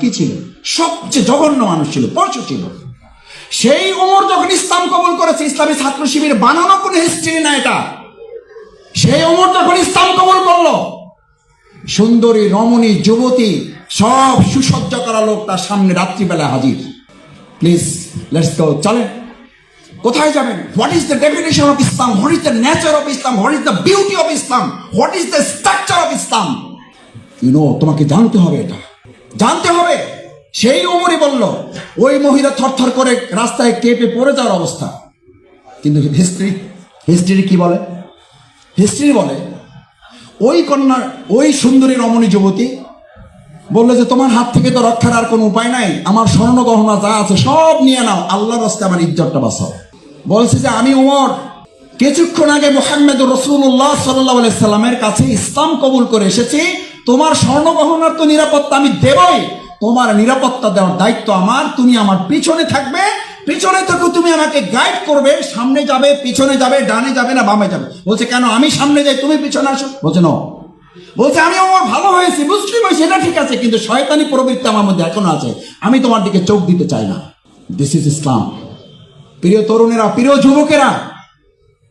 কি ছিল? সবচেয়ে জঘন্য মানুষ ছিল পশু ছিল। সেই ওমর যখন ইসলাম কবুল করেছে, ইসলামী ছাত্র শিবির বানানো কোনো হিস্ট্রি না এটা। সেই ওমর যখন ইসলাম কবুল করল, সুন্দরী, রমণী, যুবতী, সব সুসজ্জা করা লোক তার সামনে রাত্রিবেলা হাজির। প্লিজ লেটস গো চলেন। কোথায় যাবেন? What is the definition of Islam what is the nature of Islam what is the beauty of Islam what is the structure of Islam you know তোমাকে জানতে হবে এটা। জানতে হবে, সেই ওমরই বলল, ওই মহিলা থরথর করে রাস্তায় কেঁপে পড়ে যাওয়ার অবস্থা। কিন্তু হিস্ট্রি হিস্ট্রি কি বলে? হিস্ট্রি বলে, ওই কন্যা ওই সুন্দরী রমণী যুবতী বলল যে, তোমার হাত থেকে তো রক্ষার আর কোনো উপায় নাই, আমার স্বর্ণ গহনা যা আছে সব নিয়ে নাও, আল্লাহর রাস্তে আমার ইজ্জতটা বাঁচাও। বলছে যে, আমি উমর, কিছুক্ষণ আগে মোহাম্মদ রসুল্লাহ সাল্লাহ সাল্লামের কাছে ইসলাম কবুল করে এসেছি তোমার স্বর্ণ গহনার তো নিরাপত্তা আমি দেবই। তোমার নিরাপত্তা দেওয়ার দায়িত্ব আমার। তুমি আমার পিছনে থাকবে। পিছনে থেকে তুমি আমাকে গাইড করবে। সামনে যাবে, পিছনে যাবে, ডানে যাবে না বামে যাবে। বলছে, কেন? আমি সামনে যাই, তুমি পিছনে আসো। বলছে না বলছে, আমি আমার ভালো হয়েছি, মুসলিম হয়েছি, এটা ঠিক আছে, কিন্তু শয়তানি প্রবৃত্তি আমার মধ্যে এখনও আছে। আমি তোমার দিকে চোখ দিতে চাই না। দিস ইজ ইসলাম প্রিয় তরুণেরা, প্রিয় যুবকেরা,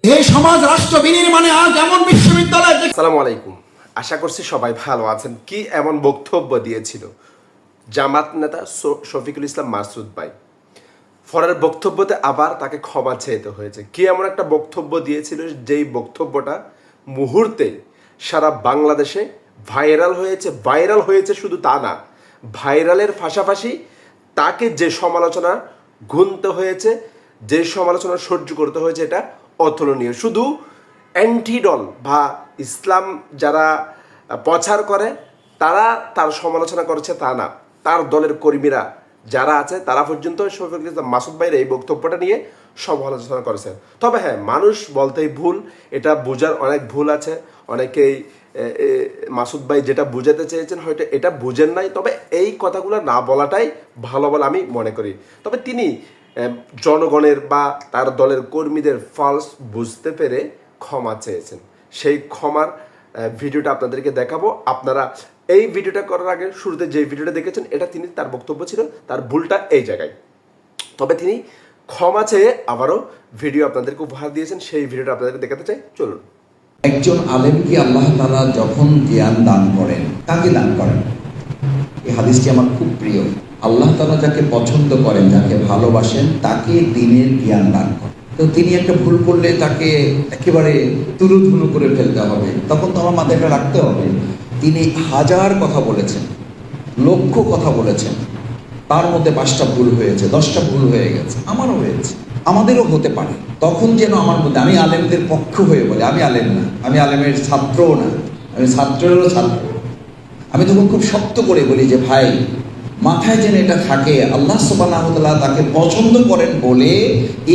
এই সমাজ রাষ্ট্র বিনির্মাণে আজ এমন বিশ্ববিদ্যালয় আসসালামু আলাইকুম। আশা করছি সবাই ভালো আছেন। কি এমন বক্তব্য দিয়েছিল? জামাত নেতা শফিকুল ইসলাম মাসুদ ভাই। ফরের বক্তব্যতে আবার তাকে ক্ষমা চাইতে হয়েছে। কি এমন একটা বক্তব্য দিয়েছিল যেই বক্তব্যটা মুহূর্তে সারা বাংলাদেশে ভাইরাল হয়েছে ভাইরাল হয়েছে শুধু তা না, ভাইরালের পাশাপাশি তাকে যে সমালোচনা গুনতে হয়েছে, যে সমালোচনা সহ্য করতে হয়েছে এটা অতুলনীয়। শুধু অ্যান্টিডল বা ইসলাম যারা প্রচার করে, তারা তার সমালোচনা করেছে তা না। তার দলের কর্মীরা যারা আছে, তারা পর্যন্ত ইসলাম, মাসুদ ভাইয়ের এই বক্তব্যটা নিয়ে সমালোচনা করেছেন তবে হ্যাঁ মানুষ বলতেই ভুল, এটা বোঝার অনেক ভুল আছে। অনেকেই মাসুদ ভাই যেটা বুঝাতে চেয়েছেন, হয়তো এটা বুঝেন নাই, তবে এই কথাগুলো না বলাটাই ভালো বলে আমি মনে করি। তবে তিনি জনগণের বা তার দলের কর্মীদের ফলস বুঝতে পেরে ক্ষমা চেয়েছেন। সেই ক্ষমার ভিডিওটা আপনাদেরকে দেখাবো। আপনারা এই ভিডিওটা করার আগে শুরুতে যে ভিডিওটা দেখেছেন, এটা তিনি তার বক্তব্য ছিল, তার ভুলটা এই জায়গায়। তবে তিনি ক্ষমা চেয়ে আবারও ভিডিও আপনাদেরকে উপহার দিয়েছেন, সেই ভিডিওটা আপনাদেরকে দেখাতে চাই। চলুন। একজন আলেমকে আল্লাহ তালা যখন জ্ঞান দান করেন, কাকে দান করেন? এই হাদিসটি আমার খুব প্রিয়। আল্লাহ তালা যাকে পছন্দ করেন, যাকে ভালোবাসেন, তাকে দিনের জ্ঞান দান করেন। তো তিনি একটা ভুল করলে তাকে একেবারে তুলু ধুলু করে ফেলতে হবে। তখন তো আমার মাথায়টা রাখতে হবে। তিনি হাজার কথা বলেছেন, লক্ষ কথা বলেছেন। তার মধ্যে পাঁচটা ভুল হয়েছে, দশটা ভুল হয়ে গেছে, আমারও হয়েছে, আমাদেরও হতে পারে। তখন যেন আমার মধ্যে, আমি আলেমদের পক্ষ হয়ে বলি, আমি আলেম না, আমি আলেমের ছাত্রও না, আমি ছাত্রেরও ছাত্র। আমি তখন খুব শক্ত করে বলি যে, ভাই মাথায় যেন এটা থাকে, আল্লাহ সুবাহ তাকে পছন্দ করেন বলে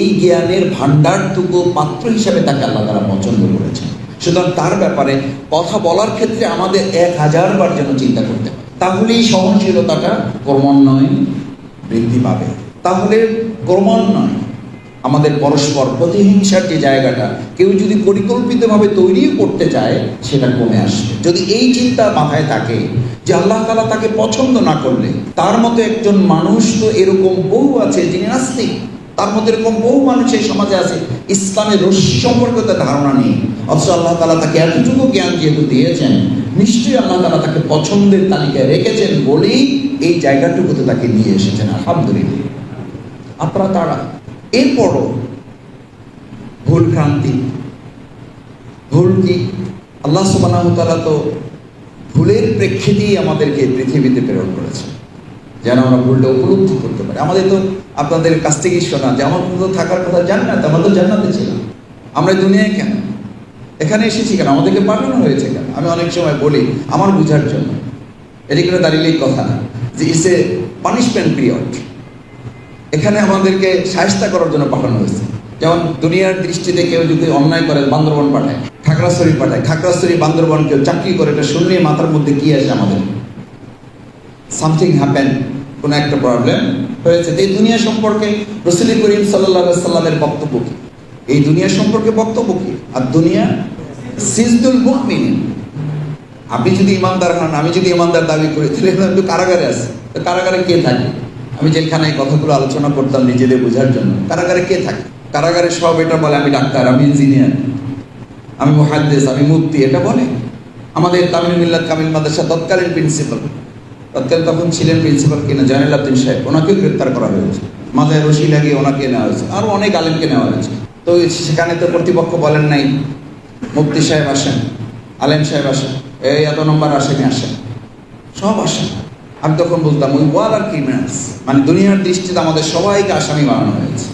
এই জ্ঞানের ভাণ্ডারটুকু পাত্র হিসাবে তাকে আল্লাহ তারা পছন্দ করেছেন। সুতরাং তার ব্যাপারে কথা বলার ক্ষেত্রে আমাদের এক হাজার বার যেন চিন্তা করতে হবে তাহলেই সহনশীলতাটা ক্রমান্বয়ে বৃদ্ধি পাবে। তাহলে ক্রমান্বয়ে আমাদের পরস্পর প্রতিহিংসার যে জায়গাটা, কেউ যদি পরিকল্পিতভাবে তৈরিও করতে চায়, সেটা কমে আসবে। যদি এই চিন্তা মাথায় থাকে যে আল্লাহ তালা তাকে পছন্দ না করলে, তার মতো একজন মানুষ তো এরকম বহু আছে যিনি নাস্তিক। তার মধ্যে এরকম বহু মানুষ এই সমাজে আছে, ইসলামের রশ্মি সম্পর্কে তার ধারণা নেই। অথচ আল্লাহ তালা তাকে এতটুকু জ্ঞান যেহেতু দিয়েছেন, নিশ্চয়ই আল্লাহ তালা তাকে পছন্দের তালিকায় রেখেছেন বলেই এই জায়গাটুকুতে তাকে নিয়ে এসেছেন, আলহামদুলিল্লাহ। আপনারা তারা, এরপরও ভুল ভ্রান্তি, ভুল কি? আল্লাহ সুবাহ তো ভুলের প্রেক্ষিতেই আমাদেরকে পৃথিবীতে প্রেরণ করেছে। যেন আমরা ভুলটা উপলব্ধি করতে পারি। আমাদের তো আপনাদের কাছ থেকেই শোনা যে, আমার তো থাকার কথা জান্নাত, আমরা তো জান্নাতে ছিলাম। আমরা দুনিয়ায় কেন? এখানে এসেছি কেন? আমাদেরকে পাঠানো হয়েছে কেন? আমি অনেক সময় বলি, আমার বোঝার জন্য। এটি কোনো দাঁড়িয়েই কথা না, যে ইটস এ পানিশমেন্ট পিরিয়ড এখানে আমাদেরকে সাহায্য করার জন্য পাঠানো হয়েছে। যেমন দুনিয়ার দৃষ্টিতে কেউ যদি অন্যায় করে, বান্দরবন পাঠায় খাগড়াছড়ি পাঠায়। খাগড়াছড়ি বান্দরবন কেউ চাকরি করে, এটা শুনলে মাথার মধ্যে কি আসে আমাদের? সামথিং হ্যাপেন কোনো একটা প্রবলেম হয়েছে। এই দুনিয়া সম্পর্কে রসুল করিম সাল্লাহ সাল্লামের বক্তব্য কি? এই দুনিয়া সম্পর্কে বক্তব্য কি? আর দুনিয়া সিজদুল মুকমিন আপনি যদি ইমানদার হন, আমি যদি ইমানদার দাবি করি, তাহলে আমি কারাগারে আছি। তো কারাগারে কে থাকে? আমি জেলখানায় কথাগুলো আলোচনা করতাম নিজেদের বোঝার জন্য। কারাগারে কে থাকে? কারাগারে সব এটা বলে, আমি ডাক্তার, আমি ইঞ্জিনিয়ার। আমি মুহাদ্দিস, আমি মুফতি, এটা বলে। আমাদের তামিল মিল্লাত কামিল মাদ্রাসা তৎকালীন প্রিন্সিপাল। তৎকালীন তখন ছিলেন প্রিন্সিপাল কিনা জয়নুল আব্দিন সাহেব, ওনাকেও গ্রেপ্তার করা হয়েছে। মাথায় রশি লাগিয়ে ওনাকে নেওয়া হয়েছে। আরও অনেক আলেমকে নেওয়া হয়েছে। তো সেখানে তো কর্তৃপক্ষ বলেন নাই, মুফতি সাহেব আসেন, আলেম সাহেব আসেন, এই এত নম্বর আসেনি, আসেন। সব আসেন। আমি তখন বলতাম, ওই ওয়াল আর ক্রিমিনালস মানে দুনিয়ার দৃষ্টিতে আমাদের সবাইকে আসামি বানানো হয়েছে।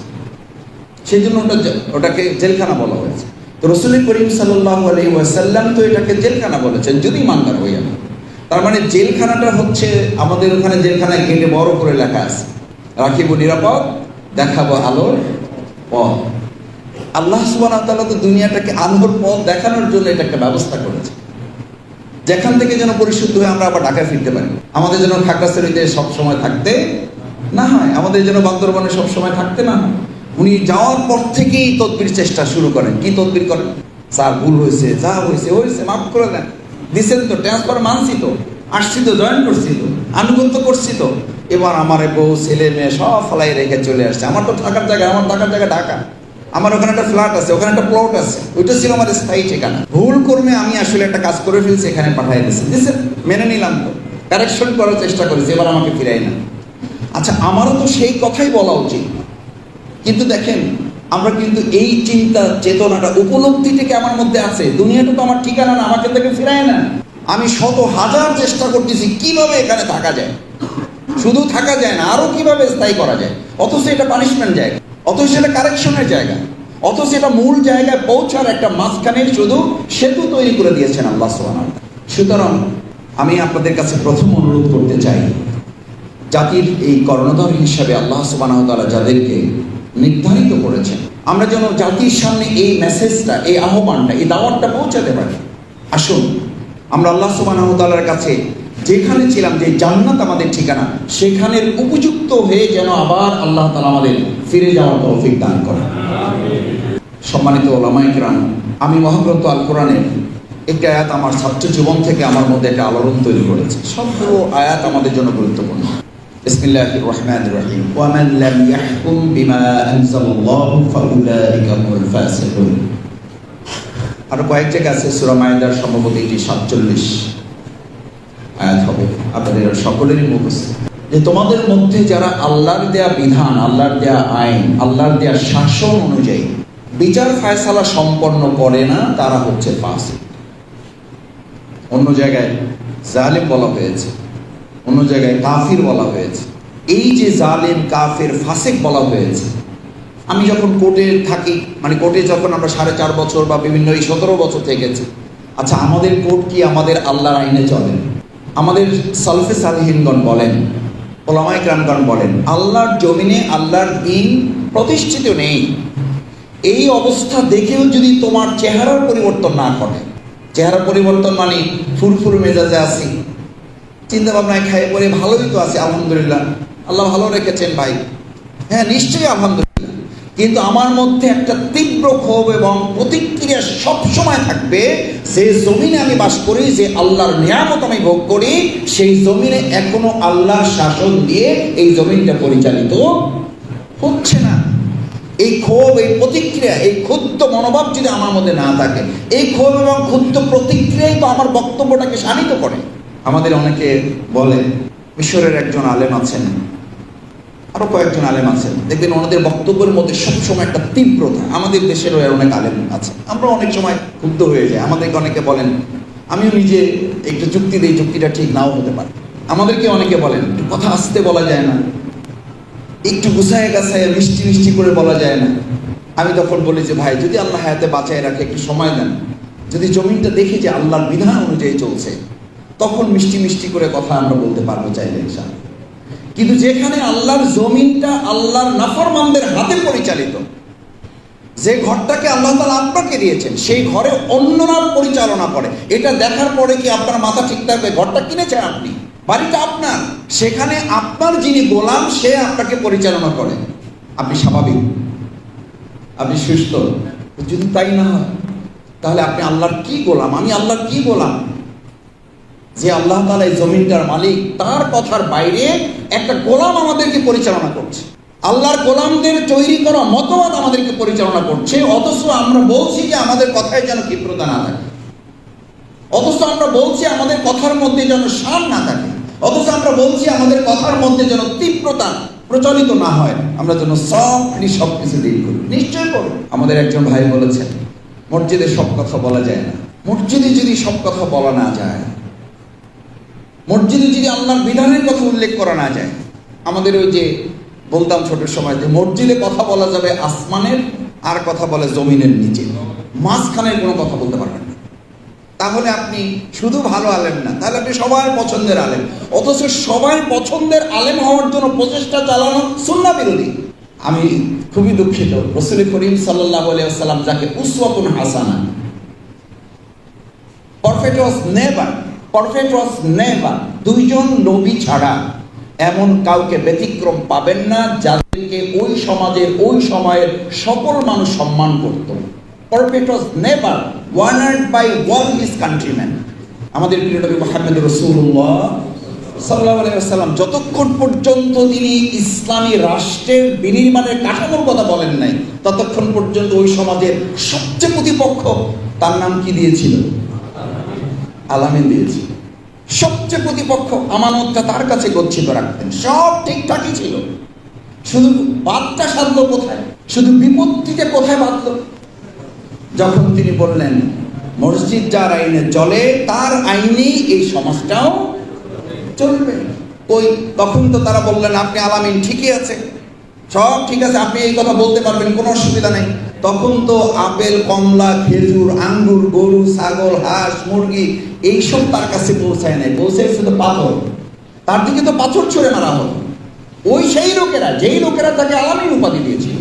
সেই জন্য ওটা ওটাকে জেলখানা বলা হয়েছে। তো রসুল করিম সাল্লাহ আলহি ওয়াসাল্লাম তো এটাকে জেলখানা বলেছেন, যদি মানদার হই আমি তার মানে জেলখানাটা হচ্ছে আমাদের ওখানে জেলখানায় গেটে বড় করে লেখা আছে। রাখিব নিরাপদ, দেখাবো আলোর পথ। আল্লাহ সুবহানাহু ওয়া তাআলা তো দুনিয়াটাকে আলোর পথ দেখানোর জন্য এটা একটা ব্যবস্থা করেছে। যেখান থেকে যেন পরিশুদ্ধ হয়ে আমরা আবার ঢাকায় ফিরতে পারি। আমাদের যেন খাগড়াছড়িতে সব সময় থাকতে না হয়, আমাদের যেন বান্দরবনে সবসময় থাকতে না হয়। উনি যাওয়ার পর থেকেই তদবির চেষ্টা শুরু করেন। কি তদবির করেন? স্যার, ভুল হয়েছে, যা হয়েছে হয়েছে, মাফ করে দেন। দিছেন তো ট্রান্সফার মানছি তো, আসছি তো জয়েন করছি তো, আনুগত্য করছি তো। এবার আমার বউ, ছেলে, মেয়ে সব ফলাই রেখে চলে আসছে। আমার তো থাকার জায়গা, আমার থাকার জায়গা ঢাকা। আমার ওখানে একটা ফ্ল্যাট আছে, ওখানে একটা প্লট আছে। ওইটা ছিল আমার স্থায়ী ঠিকানা। ভুল কর্মে আমি আসলে একটা কাজ করে ফেলছি, এখানে পাঠিয়ে দিয়েছি। দিয়েছেন মেনে নিলাম তো। কারেকশন করার চেষ্টা করেছি, এবার আমাকে ফিরাই না আচ্ছা আমারও তো সেই কথাই বলা উচিত। কিন্তু দেখেন, আমরা কিন্তু এই চিন্তা চেতনাটা, উপলব্ধিটাকে আমার মধ্যে আছে। দুনিয়াটা তো আমার ঠিকানা না, আমাকে থেকে ফিরায় না আমি শত হাজার চেষ্টা করতেছি, কীভাবে এখানে থাকা যায়? শুধু থাকা যায় না, আরও কীভাবে স্থায়ী করা যায়? অথচ এটা পানিশমেন্ট জায়গা, অথচ এটা কারেকশনের জায়গা, অথচ এটা মূল জায়গায় পৌঁছার একটা মাঝখানের শুধু সেতু তৈরি করে দিয়েছেন আল্লাহ তাআলা। সুতরাং আমি আপনাদের কাছে প্রথম অনুরোধ করতে চাই, জাতির এই কর্ণধার হিসাবে আল্লাহ ওয়া তাআলা যাদেরকে নির্ধারিত করেছেন। আমরা যেন জাতির সামনে এই মেসেজটা এই আহ্বানটা, এই দাওয়াতটা পৌঁছাতে পারি। আসুন, আমরা আল্লাহ ওয়া কাছে যেখানে ছিলাম, যে জান্নাত আমাদের ঠিকানা, সেখানের উপযুক্ত হয়ে যেন আবার আল্লাহ তালা আমাদের ফিরে যাওয়ার তৌফিক দান করেন। সম্মানিত ওলামাই কেরাম, আমি মহাগ্রন্থ আল কোরআনের একটি আয়াত আমার ছাত্র জীবন থেকে আমার মধ্যে একটা আলোড়ন তৈরি করেছে। সবগুলো আয়াত আমাদের জন্য গুরুত্বপূর্ণ। বিসমিল্লাহির রহমানির রহিম ওয়ামান লাম ইয়াহকুম বিমা আনজালাল্লাহু ফাউলাইকা হুমুল ফাসিকুন আর কয়েক জায়গা আছে, সূরা মাইদার সম্ভবত এটি 47 আয়াত হবে। আপনাদের সকলেরই মুখস্থ। যে তোমাদের মধ্যে যারা আল্লাহর দেয়া বিধান, আল্লাহর দেয়া আইন, আল্লাহর দেয়া শাসন অনুযায়ী বিচার ফায়সালা সম্পন্ন করে না, তারা হচ্ছে ফাসিক। অন্য জায়গায় জালেম বলা হয়েছে। অন্য জায়গায় কাফির বলা হয়েছে। এই যে জালেম, কাফের, ফাসেক বলা হয়েছে। আমি যখন কোর্টে থাকি মানে কোর্টে যখন আমরা সাড়ে চার বছর বা বিভিন্ন এই সতেরো বছর থেকেছি আচ্ছা আমাদের কোর্ট কি আমাদের আল্লাহর আইনে চলে? আমাদের সালফে সালহিনগণ বলেন ওলামাই ক্রামগণ বলেন, আল্লাহর জমিনে আল্লাহর দিন প্রতিষ্ঠিত নেই। এই অবস্থা দেখেও যদি তোমার চেহারার পরিবর্তন না ঘটে চেহারা পরিবর্তন মানে ফুরফুর মেজাজে আছি চিন্তা ভাবনায় খাই পরে ভালোই তো আছে, আলহামদুলিল্লাহ। আল্লাহ ভালো রেখেছেন ভাই। হ্যাঁ নিশ্চয়ই আলহামদুলিল্লাহ। কিন্তু আমার মধ্যে একটা তীব্র ক্ষোভ এবং প্রতিক্রিয়া সব সময় থাকবে, যে জমিনে আমি বাস করি, যে আল্লাহর নিয়ামত আমি ভোগ করি, সেই জমিনে এখনও আল্লাহর শাসন দিয়ে এই জমিনটা পরিচালিত হচ্ছে না। এই ক্ষোভ, এই প্রতিক্রিয়া, এই ক্ষুদ্র মনোভাব যদি আমার মধ্যে না থাকে, এই ক্ষোভ এবং ক্ষুদ্র প্রতিক্রিয়াই তো আমার বক্তব্যটাকে শানিত করে। আমাদের অনেকে বলে, মিশরের একজন আলেম আছেন, আরও কয়েকজন আলেম আছেন। দেখবেন ওনাদের বক্তব্যের মধ্যে সবসময় একটা তীব্রতা। আমাদের দেশেরও অনেক আলেম আছে। আমরা অনেক সময় ক্ষুব্ধ হয়ে যাই। আমাদেরকে অনেকে বলেন, আমিও নিজে একটু যুক্তি দিই, যুক্তিটা ঠিক নাও হতে পারে। আমাদেরকে অনেকে বলেন, একটু কথা আসতে বলা যায় না। একটু গুছায় গাছায় মিষ্টি মিষ্টি করে বলা যায় না। আমি তখন বলি যে, ভাই, যদি আল্লাহ হায়াতে বাঁচায় রাখে, একটু সময় দেন। যদি জমিনটা দেখি যে আল্লাহর বিধান অনুযায়ী চলছে তখন মিষ্টি মিষ্টি করে কথা আমরা বলতে পারব চাইলে ইনশাআল্লাহ। কিন্তু যেখানে আল্লাহর জমিনটা আল্লাহর নাফরমানদের হাতে পরিচালিত, যে ঘরটাকে আল্লাহ তালা আপনাকে দিয়েছেন, সেই ঘরে অন্যরা পরিচালনা করে। এটা দেখার পরে কি আপনার মাথা ঠিক থাকবে? ঘরটা কিনেছেন আপনি? বাড়িটা আপনার। সেখানে আপনার যিনি গোলাম, সে আপনাকে পরিচালনা করে। আপনি স্বাভাবিক? আপনি সুস্থ? যদি তাই না হয়, তাহলে আপনি আল্লাহর কি গোলাম? আমি আল্লাহর কি গোলাম? যে আল্লাহ তালা এই জমিনটার মালিক, তার কথার বাইরে একটা গোলাম আমাদেরকে পরিচালনা করছে। আল্লাহর গোলামদের তৈরি করা মতবাদ আমাদেরকে পরিচালনা করছে। অথচ আমরা বলছি যে আমাদের কথায় যেন ক্ষিপ্রতা না থাকে। অথচ আমরা বলছি আমাদের কথার মধ্যে যেন সার না থাকে। অথচ আমরা বলছি আমাদের কথার মধ্যে যেন তীব্রতা প্রচলিত না হয়। আমরা যেন সফটলি সব কিছু ডিল করি। নিশ্চয় করো আমাদের একজন ভাই বলেছেন, মসজিদে সব কথা বলা যায় না। মসজিদে যদি সব কথা বলা না যায় মসজিদে যদি আল্লাহর বিধানের কথা উল্লেখ করা না যায়, আমাদের ওই যে বলতাম ছোট সময় যে মসজিদে কথা বলা যাবে আসমানের, আর কথা বলে জমিনের নিচে। মাঝখানের কোনো কথা বলতে পারবেন না। তাহলে আপনি শুধু ভালো আলেম না, তাহলে আপনি সবার পছন্দের আলেম। অথচ সবার পছন্দের আলেম হওয়ার জন্য প্রচেষ্টা চালানো সুন্না বিরোধী। আমি খুবই দুঃখিত, রসুল করিম সাল্লাহ সাল্লাম যাকে উসওয়াতুন হাসানা perfect was never perfect was never দুইজন নবী ছাড়া। এমন কাউকে ব্যতিক্রম পাবেন না, যাদেরকে ওই সমাজের ওই সময়ের সকল মানুষ সম্মান করত। Perfect was never honoured by all his countryman আমাদের প্রিয় নবী মোহাম্মদ রসুল্লাহ সাল্লাহ আলাইসাল্লাম যতক্ষণ পর্যন্ত তিনি ইসলামী রাষ্ট্রের বিনির্মাণের কাঠামোর কথা বলেন নাই, ততক্ষণ পর্যন্ত ওই সমাজের সবচেয়ে প্রতিপক্ষ তার নাম কি দিয়েছিল? আলামিন দিয়েছিল সবচেয়ে প্রতিপক্ষ আমানতটা তার কাছে গচ্ছিত রাখতেন। সব ঠিকঠাকই ছিল। শুধু বাদটা সাধলো কোথায়? শুধু বিপত্তিতে কোথায় বাঁধলো? যখন তিনি বললেন, মসজিদ যার আইনে চলে, তার আইনেই এই সমাজটাও চলবে। ওই তখন তো তারা বললেন, আপনি আলামিন ঠিকই আছে সব ঠিক আছে, আপনি এই কথা বলতে পারবেন, কোনো অসুবিধা নেই। তখন তো আপেল, কমলা, খেজুর, আঙ্গুর, গরু, ছাগল, হাঁস, মুরগি, এইসব তার কাছে পৌঁছায় নাই পৌঁছেছে তো পাথর। তার দিকে তো পাথর ছুঁড়ে মারা হলো। ওই সেই লোকেরা, যেই লোকেরা তাকে আলামিন উপাধি দিয়েছিল।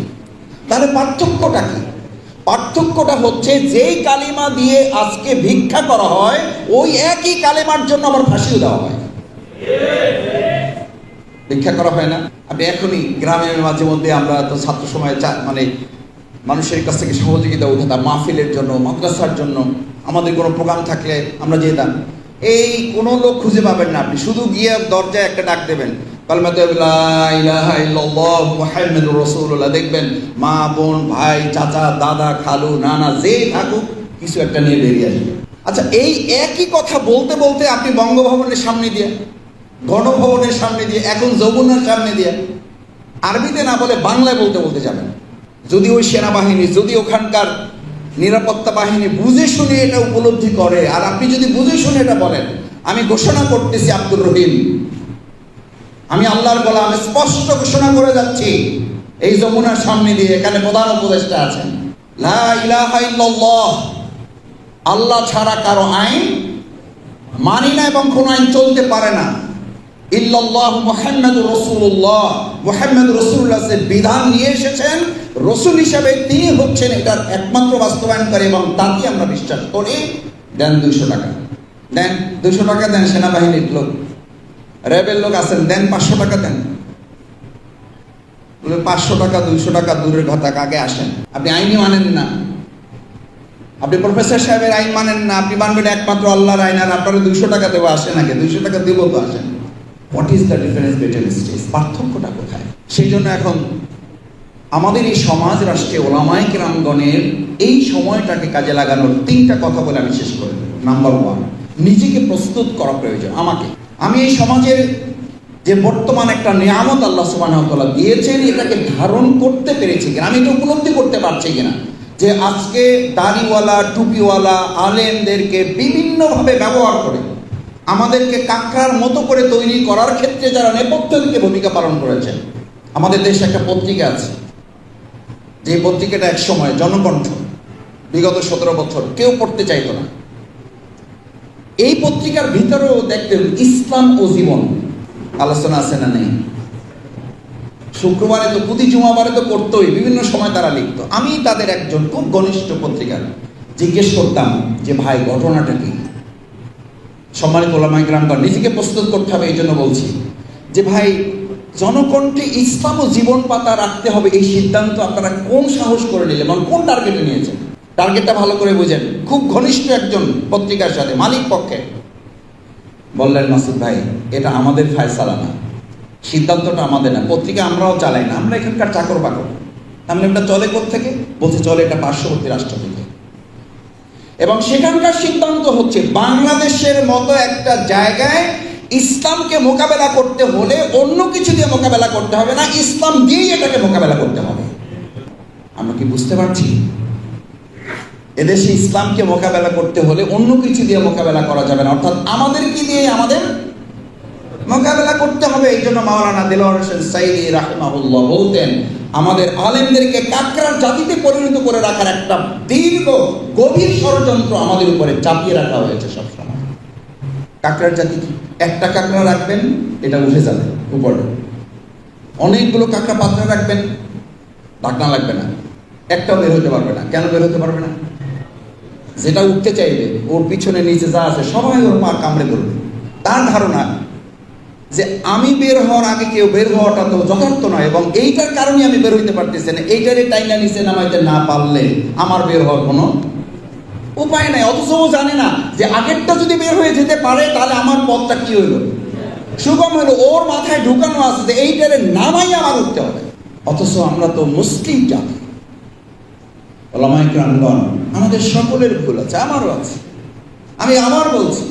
তাহলে পার্থক্যটা কি? পার্থক্যটা হচ্ছে, যেই কালিমা দিয়ে আজকে ভিক্ষা করা হয়, ওই একই কালিমার জন্য আবার ফাঁসিও দেওয়া হয়। ভিক্ষা করা হয় না। আপনি এখনই গ্রামে মাঝে মধ্যে আমরা তো ছাত্র সময়ে মানে মানুষের কাছ থেকে সহযোগিতা উঠাতাম মাহফিলের জন্য, মাদ্রাসার জন্য আমাদের কোনো প্রোগ্রাম থাকলে আমরা যেতাম। এই কোনো লোক খুঁজে পাবেন না আপনি। শুধু গিয়ে দরজায় একটা ডাক দেবেন। রসুল্লাহ দেখবেন মা, বোন, ভাই, চাচা, দাদা, খালু, নানা, যে থাকুক, কিছু একটা নিয়ে বেরিয়ে আসবে। আচ্ছা এই একই কথা বলতে বলতে আপনি বঙ্গভবনের সামনে দিয়ে গণভবনের সামনে দিয়ে, এখন যমুনার সামনে দিয়ে, আরবিতে না বলে বাংলায় বলতে বলতে যাবেন। যদি ওই সেনাবাহিনী, যদি ওখানকার নিরাপত্তা বাহিনী বুঝে শুনে এটা উপলব্ধি করে, আর আপনি যদি বুঝে শুনে এটা বলেন, আমি ঘোষণা করতেছি আব্দুর রহিম। আমি আল্লাহর বলা আমি স্পষ্ট ঘোষণা করে যাচ্ছি, এই যমুনার সামনে দিয়ে, এখানে প্রধান উপদেষ্টা আছেন। লা আল্লাহ ছাড়া কারও আইন মানি না এবং কোনো আইন চলতে পারে না। ইল্লাল্লাহ মুহাম্মদ রসুল্লাহ মুহাম্মদ রসুল্লাহ বিধান নিয়ে এসেছেন, রসুল হিসাবে তিনি হচ্ছেন এটার একমাত্র বাস্তবায়নকারী এবং তাকে আমরা বিশ্বাস করি। দেন দুইশো টাকা। দেন দুইশো টাকা দেন সেনাবাহিনীর লোক। র্যাবের লোক আছেন, দেন পাঁচশো টাকা দেন। পাঁচশো টাকা, দুইশো টাকা দূরের কথা আগে আসেন? আপনি আইনই মানেন না। আপনি প্রফেসর সাহেবের আইন মানেন না। আপনি মানবেন একমাত্র আল্লাহর আইন, আর আপনারা দুইশো টাকা দেবো আসে নাকি? দুইশো টাকা দেবো তো আসেন। What is the difference between stage পার্থক্যটা কোথায়? সেই জন্য এখন আমাদের এই সমাজ রাষ্ট্রে ওলামাই কেরামগণের এই সময়টাকে কাজে লাগানোর তিনটা কথা বলে আমি শেষ করে। দেব নাম্বার ওয়ান নিজেকে প্রস্তুত করা প্রয়োজন। আমাকে। আমি এই সমাজের যে বর্তমান একটা নিয়ামত আল্লাহ সুবাহ দিয়েছেন, এটাকে ধারণ করতে পেরেছি কিনা, আমি এটা উপলব্ধি করতে পারছি কিনা? যে আজকে দাড়িওয়ালা, টুপিওয়ালা, আলেমদেরকে বিভিন্নভাবে ব্যবহার করে আমাদেরকে কাঁকড়ার মতো করে তৈরি করার ক্ষেত্রে যারা নেপথ্য থেকে ভূমিকা পালন করেছেন, আমাদের দেশে একটা পত্রিকা আছে। যে পত্রিকাটা এক সময় জনকণ্ঠ, বিগত সতেরো বছর, কেউ পড়তে চাইতো না। এই পত্রিকার ভিতরেও দেখতেন ইসলাম ও জীবন। আলোচনা আছে না নেই? শুক্রবারে তো প্রতি জুমাবারে তো করতোই বিভিন্ন সময় তারা লিখতো। আমি তাদের একজন খুব ঘনিষ্ঠ পত্রিকার জিজ্ঞেস করতাম যে, ভাই, ঘটনাটা কি? সম্মানিত ওলামাই গ্রামগণ নিজেকে প্রস্তুত করতে হবে এই জন্য বলছি যে ভাই, জনকণ্ঠে ইসলাম ও জীবন পাতা রাখতে হবে, এই সিদ্ধান্ত আপনারা কোন সাহস করে নিলেন এবং কোন টার্গেটে নিয়েছেন? টার্গেটটা ভালো করে বুঝেন। খুব ঘনিষ্ঠ একজন পত্রিকার সাথে, মালিক পক্ষে। বললেন, মাসুদ ভাই, এটা আমাদের ফায়সালা না। সিদ্ধান্তটা আমাদের না। পত্রিকা আমরাও চালাই না। আমরা এখানকার চাকর বাকর তাহলে এটা চলে থেকে বলছে, চলে এটা পার্শ্ববর্তী রাষ্ট্র এবং সেখানকার সিদ্ধান্ত হচ্ছে বাংলাদেশের মতো একটা জায়গায় ইসলামকে মোকাবেলা করতে হলে অন্য কিছু দিয়ে মোকাবেলা করতে হবে না, ইসলাম দিয়েই এটাকে মোকাবেলা করতে হবে। আমরা কি বুঝতে পারছি? এদেশে ইসলামকে মোকাবেলা করতে হলে অন্য কিছু দিয়ে মোকাবেলা করা যাবে না। অর্থাৎ আমাদের কি দিয়ে? আমাদের মোকাবেলা করতে হবে, এই জন্য মাওলানা দিলওয়ার হোসেন সাইদি রাহমাহুল্লাহ বলতেন, আমাদের আলেমদেরকে কাকরার জাতিতে পরিণত করে রাখার একটা দীর্ঘ গভীর ষড়যন্ত্র আমাদের উপরে চাপিয়ে রাখা হয়েছে সবসময়। কাকরার জাতি কি? একটা কাকড়া রাখবেন, এটা উঠে যাবে উপরে। অনেকগুলো কাকড়া পাত্রে রাখবেন, ঢাকনা লাগবে না। একটাও বের হতে পারবে না। কেন বের হতে পারবে না? যেটা উঠতে চাইবে, ওর পিছনে নিচে যা আছে, সবাই ওর পা কামড়ে ধরবে তার ধারণা যে আমি বের হওয়ার আগে কেউ বের হওয়াটা তো যথার্থ নয় এবং এইটার কারণে আমি বের হইতে পারতেছি না। এইটারে টাইনা নিচে নামাইতে না পারলে আমার বের হওয়ার কোনো উপায় নাই। অথচ ও জানে না যে আগেরটা যদি বের হয়ে যেতে পারে, তাহলে আমার পথটা কি হইল? সুগম হলো ওর মাথায় ঢুকানো আছে যে এইটারে নামাই আমার উঠতে হবে। অথচ আমরা তো মুসলিম জাতি। আমাদের সকলের ভুল আছে, আমারও আছে। আমি আবার বলছি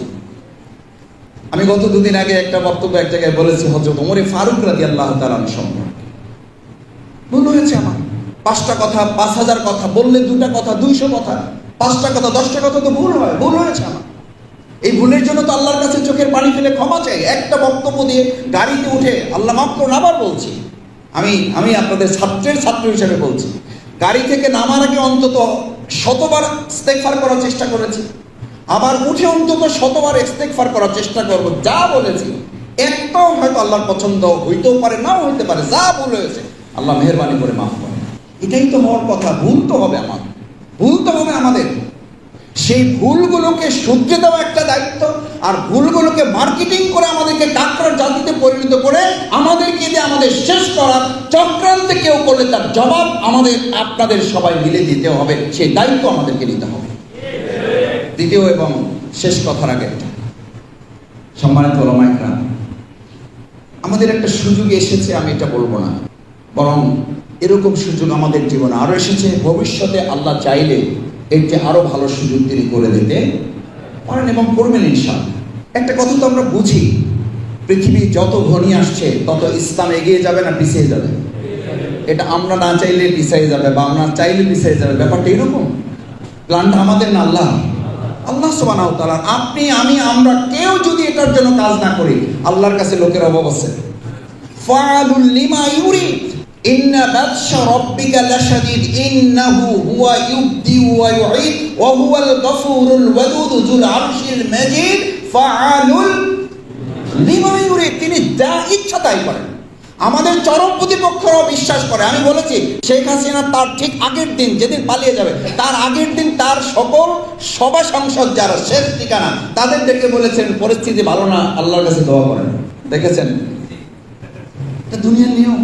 আমি গত দুদিন আগে একটা বক্তব্য এক জায়গায় বলেছি হজরত ওমরে ফারুক রাজি আল্লাহ তালান সম্পর্কে। ভুল হয়েছে আমার। পাঁচটা কথা, পাঁচ হাজার কথা, বললে দুটা কথা, দুইশো কথা, পাঁচটা কথা, দশটা কথা তো ভুল হয়, ভুল হয়েছে আমার। এই ভুলের জন্য তো আল্লাহর কাছে চোখের পানি ফেলে ক্ষমা চাই। একটা বক্তব্য দিয়ে গাড়িতে উঠে আল্লাহ মাফ করুন, আবার বলছি। আমি আমি আপনাদের ছাত্রের ছাত্র হিসেবে বলছি, গাড়ি থেকে নামার আগে অন্তত শতবার ইস্তেকফার করার চেষ্টা করেছি। আবার উঠে অন্তত শতবার ইস্তেকফার করার চেষ্টা করব, যা বলেছি। একটাও হয়তো আল্লাহর পছন্দ হইতেও পারে, নাও হইতে পারে, যা ভুল হয়েছে, আল্লাহ মেহরবানি করে মাফ করে এটাই তো হওয়ার কথা, ভুল তো হবে আমার। ভুল তো হবে আমাদের। সেই ভুলগুলোকে শুধরে দেওয়া একটা দায়িত্ব, আর ভুলগুলোকে মার্কেটিং করে আমাদেরকে ডাক্তার জাতিতে পরিণত করে আমাদেরকে দিয়ে আমাদের শেষ করার চক্রান্তে কেউ করলে তার জবাব আমাদের, আপনাদের সবাই মিলে দিতে হবে। সেই দায়িত্ব আমাদেরকে নিতে হবে। দ্বিতীয় এবং শেষ কথার আগে সম্মানিত ওলামাইকরা আমাদের একটা সুযোগ এসেছে, আমি এটা বলব না। বরং এরকম সুযোগ আমাদের জীবনে আরও এসেছে, ভবিষ্যতে আল্লাহ চাইলে এর যে আরও ভালো সুযোগ তিনি করে দিতে পারেন এবং করবেন ইনশাল একটা কথা তো আমরা বুঝি, পৃথিবী যত ঘনি আসছে, তত ইসলাম এগিয়ে যাবে না পিছিয়ে যাবে? এটা আমরা না চাইলে পিছিয়ে যাবে, বা আমরা চাইলে পিছিয়ে যাবে, ব্যাপারটা এরকম। প্ল্যানটা আমাদের না আল্লাহ আল্লাহ সুবহানাহু ওয়া আপনি, আমি, আমরা কেউ যদি এটার জন্য কাজ না করি, আল্লাহর কাছে লোকের অভাব আছে। লিমা ইউরিদ, ইন্না বাতশা রাব্বিকা লাশাদীদ, ইন্নাহু হুয়া ইউবদি ওয়া ইউঈদ, ওয়া হুয়াল গফুরুল ওয়াদুদ যুল আরশিল মাজিদ। ফাআলুল লিমা ইউরিদ, তিনি যা ইচ্ছা তাই করেন। আমাদের চরম প্রতিপক্ষরাও বিশ্বাস করে। আমি বলেছি, শেখ হাসিনা তার ঠিক আগের দিন যেদিন পালিয়ে যাবে, তার আগের দিন তার সকল সভা সংসদ যারা শেষ ঠিকানা, তাদের ডেকে বলেছেন, পরিস্থিতি ভালো না, আল্লাহর কাছে দোয়া করেন। দেখেছেন? দুনিয়ার নিয়ম।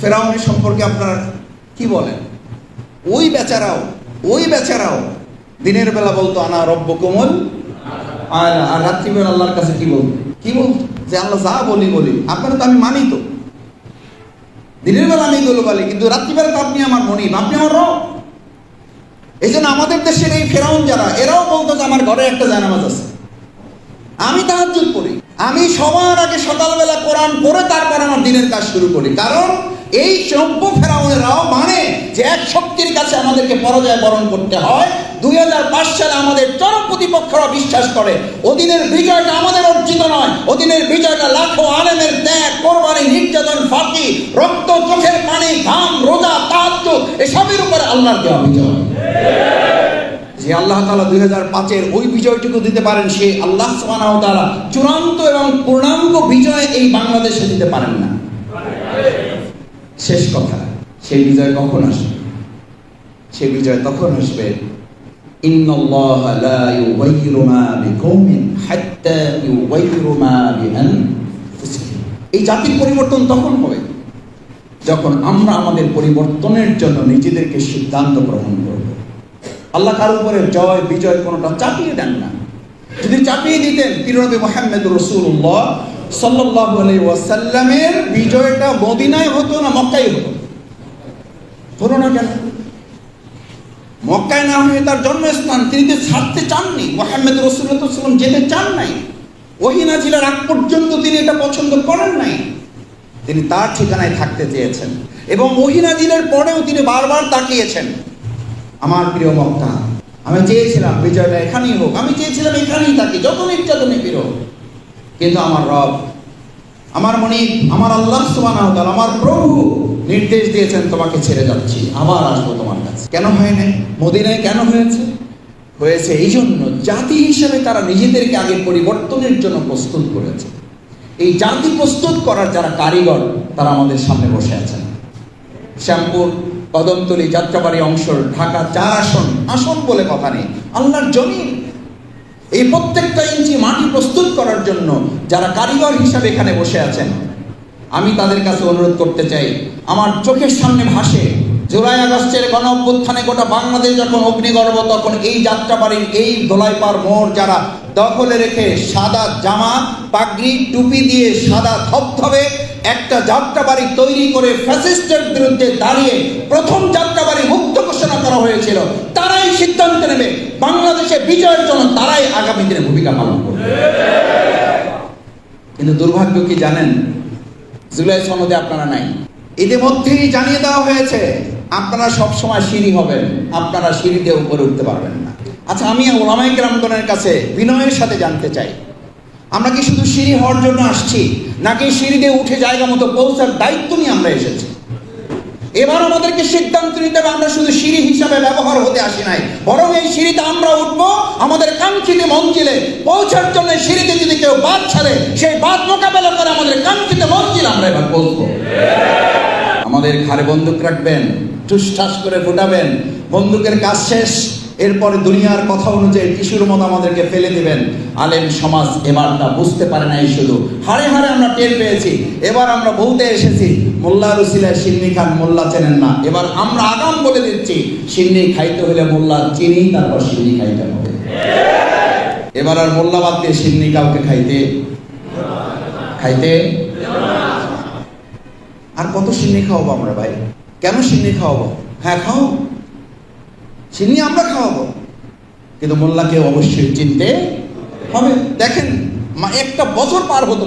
ফেরাউনের সম্পর্কে আপনারা কি বলেন? ওই বেচারাও ওই বেচারাও দিনের বেলা বলতো, আনা রব্য কোমল আর রাত্রিবেলা আল্লাহর কাছে কি বলতো? কি বলতো? যে আল্লাহ যা বলি বলি। আপনারা তো আমি মানি তো। দিনের বেলা আমি এগুলো বলি কিন্তু রাত্রিবেলা তো আপনি আমার মনিব, আপনি আমার রব। এই জন্য আমাদের দেশের এই ফেরাউন যারা, এরাও বলতো যে আমার ঘরে একটা জানামাজ আছে। আমি তাহাজ পড়ি। আমি সবার আগে সকালবেলা কোরআন পড়ে তারপর আমার দিনের কাজ শুরু করি। কারণ এই সভ্য ফেরাউনেরাও মানে যে এক শক্তির কাছে আমাদেরকে পরাজয় বরণ করতে হয়। দুই হাজার পাঁচ সালে আমাদের চরম প্রতিপক্ষরা বিশ্বাস করে ওদিনের বিজয়টা আমাদের অর্জিত নয় ওদিনের বিজয়টা লাখো আলেমের ত্যাগ কোরবানি, নির্যাতন, ফাঁকি, রক্ত, চোখের পানি, ঘাম, রোজা তাহাজ্জুদ এসবের উপরে আল্লাহর দেওয়া বিজয়। যে আল্লাহ তালা দুই হাজার পাঁচের ওই বিজয়টুকু দিতে পারেন, সে আল্লাহ ওয়া তাআলা চূড়ান্ত এবং পূর্ণাঙ্গ বিজয় এই বাংলাদেশে দিতে পারেন না। শেষ কথা সেই বিজয় কখন আসবে? সেই বিজয় তখন আসবে লা ইউগাইয়িরু মা বিকওমিন হাত্তা ইউগাইয়িরু মা বিআনফুসিহিম এই জাতির পরিবর্তন তখন হবে, যখন আমরা আমাদের পরিবর্তনের জন্য নিজেদেরকে সিদ্ধান্ত গ্রহণ করব। আল্লাহ কার উপরে জয়, বিজয় কোনোটা চাপিয়ে দেন না। যদি চাপিয়ে দিতেন, পিরনবী মোহাম্মদ রসুল্লাহ সাল্লাহ ওয়াসাল্লামের বিজয়টা মদিনায় হতো না মক্কায় হতো? হলো না কেন? মক্কায় না হয়ে তার জন্মস্থান তিনি তো ছাড়তে চাননি। মোহাম্মদ রসুল্লাহাম যেতে চান নাই। ওহিনা জেলার আগ পর্যন্ত তিনি এটা পছন্দ করেন নাই। তিনি তার ঠিকানায় থাকতে চেয়েছেন এবং ওহিনা দিনের পরেও তিনি বারবার তাকিয়েছেন। আমার প্রিয় মক্কা, আমি চেয়েছিলাম বিজয়টা এখানেই হোক, আমি চেয়েছিলাম এখানেই থাকি যত নির্যাতনে ফিরো। কিন্তু আমার রব, আমার মনে আমার আল্লাহ সুবহানাহু ওয়া আমার প্রভু নির্দেশ দিয়েছেন তোমাকে ছেড়ে যাচ্ছি, আবার আসব তোমার কাছে। কেন হয় নাই? মদিনায় কেন হয়েছে? হয়েছে এই জন্য জাতি হিসেবে তারা নিজেদেরকে আগে পরিবর্তনের জন্য প্রস্তুত করেছে। এই জাতি প্রস্তুত করার যারা কারিগর, তারা আমাদের সামনে বসে আছেন। শ্যামপুর, কদমতলি, যাত্রাবাড়ি অংশ, ঢাকা চার আসন আসন বলে কথা নেই। আল্লাহর জমিন এই প্রত্যেকটা ইঞ্চি মাটি প্রস্তুত করার জন্য যারা কারিগর হিসাবে এখানে বসে আছেন, আমি তাদের কাছে অনুরোধ করতে চাই, আমার চোখের সামনে ভাসে। জুলাই আগস্টের গণ অভ্যুত্থানে গোটা বাংলাদেশ যখন অগ্নিগর্ভ, তখন এই যাত্রা বাড়ির এই দোলাইপার মোড় যারা দখলে রেখে সাদা জামা, পাগড়ি, টুপি দিয়ে সাদা থপথপে একটা যাত্রা বাড়ি তৈরি করে ফ্যাসিস্টের বিরুদ্ধে দাঁড়িয়ে প্রথম হয়েছিল, তারাই সিদ্ধান্ত নেবে। বাংলাদেশে বিজয়ের জন্য তারাই আগামী দিনে ভূমিকা পালন করবে। কিন্তু দুর্ভাগ্য কি জানেন? জুলাই সনদে আপনারা নাই। ইতিমধ্যেই জানিয়ে দেওয়া হয়েছে, আপনারা সব সময় সিঁড়ি হবেন, আপনারা সিঁড়িতে উপরে উঠতে পারবেন না। আচ্ছা আমি ওলামাই গ্রামগণের কাছে বিনয়ের সাথে জানতে চাই। আমরা কি শুধু সিঁড়ি হওয়ার জন্য আসছি, নাকি সিঁড়িতে উঠে জায়গা মতো পৌঁছার দায়িত্ব নিয়ে আমরা এসেছি? এবার আমাদেরকে সিদ্ধান্ত নিতে হবে, আমরা শুধু সিঁড়ি হিসাবে ব্যবহার হতে আসি নাই। বরং এই সিঁড়িতে আমরা উঠবো, আমাদের কাঙ্ক্ষিত মঞ্জিলে পৌঁছার জন্য সিঁড়িতে যদি কেউ বাদ ছাড়ে, সেই বাদ মোকাবেলা করে আমাদের কাঙ্ক্ষিত মঞ্জিল আমরা এবার বলব আমাদের ঘাড়ে বন্দুক রাখবেন টুসঠাস করে ফুটাবেন, বন্দুকের কাজ শেষ। এরপরে দুনিয়ার কথা অনুযায়ী টিস্যুর মতো আমাদেরকে ফেলে দিবেন। আলেম সমাজ এবার এবারটা বুঝতে পারে নাই শুধু। হাড়ে হাড়ে আমরা টের পেয়েছি। এবার আমরা বলতে এসেছি। মোল্লা রুসিলা সিন্নি খান মোল্লা চেনেন না। এবার আমরা আগাম বলে দিচ্ছি, সিন্নি খাইতে হলে মোল্লা চিনি, তারপর সিন্নি খাইতে হবে। এবার আর মোল্লা বাদ দিয়ে সিন্নি কাউকে খাইতে খাইতে? আর কত সিন্নি খাওয়াবো আমরা ভাই? কেন সিন্নি খাওয়াবো? হ্যাঁ খাও সিন্নি আমরা খাওয়াবো। কিন্তু মোল্লাকে অবশ্যই চিনতে হবে। দেখেন একটা বছর পার হতে